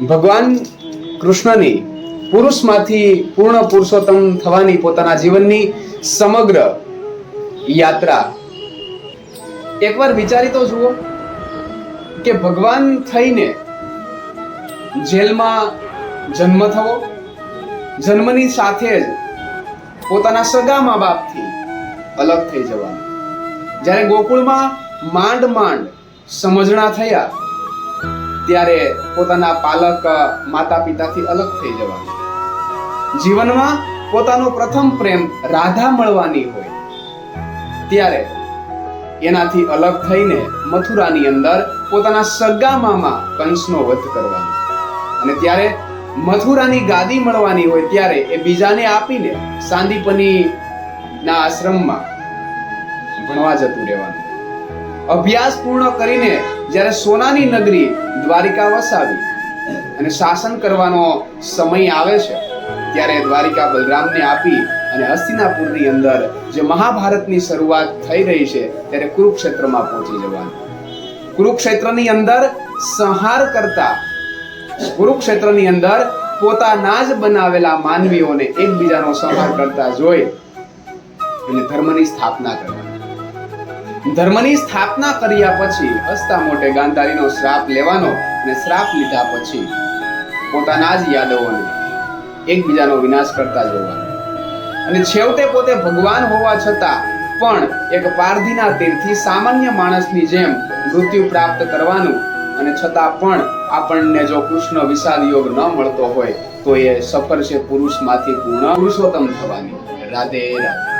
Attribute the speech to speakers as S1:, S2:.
S1: ભગવાન કૃષ્ણની પુરુષમાંથી પૂર્ણ પુરુષોત્તમ થવાની પોતાના જીવનની સમગ્ર યાત્રા. એકવાર વિચારી તો જુઓ કે ભગવાન થઈને જેલમાં જન્મ થવો, જન્મની સાથે જ પોતાના સગા મા બાપથી અલગ થઈ જવાનું. જ્યારે ગોકુળમાં માંડ માંડ સમજણા થયા ત્યારે પોતાના પાલક માતા પિતાથી અલગ થઈ જવાનું. જીવનમાં પોતાનો પ્રથમ પ્રેમ રાધા મળવાની હોય. ત્યારે એનાથી અલગ થઈને મથુરાની અંદર પોતાના સગા મામા કંસનો વધ કરવાનો. અને ત્યારે મથુરાની ગાદી મળવાની હોય ત્યારે એ બીજાને આપીને સાંદીપની ના આશ્રમમાં ભણવા જતું રહેવાનું. અભ્યાસ પૂર્ણ કરીને જ્યારે સોનાની નગરી દ્વારિકા વસાવી અને શાસન કરવાનો સમય આવે છે, ત્યારે દ્વારિકા બલરામને આપી અને હસ્તિનાપુરની અંદર જે મહાભારતની શરૂઆત થઈ રહી છે, ત્યારે કુરુક્ષેત્રમાં પહોંચી જવાનું. કુરુક્ષેત્રની અંદર સંહાર કરતા, કુરુક્ષેત્રની અંદર પોતાના જ બનાવેલા માનવીઓને એકબીજાનો સંહાર કરતા જોઈ અને ધર્મની સ્થાપના કરવાની. ધર્મની સ્થાપના કર્યા પછી હસતા મોટે ગાંધારીનો શ્રાપ લેવાનો અને શ્રાપ લીધા પછી પોતાના જ યાદવોને એકબીજાનો વિનાશ કરતા જોવાનો અને છેવટે પોતે ભગવાન હોવા છતાં પણ એક પારધીના તીરથી સામાન્ય માણસની જેમ મૃત્યુ પ્રાપ્ત કરવાનું અને છતાં પણ આપણને જો કૃષ્ણ વિષાદ યોગ ન મળતો હોય તો એ સફર છે પુરુષમાંથી પૂર્ણ પુરુષોત્તમ થવાની. રાધે રાધે.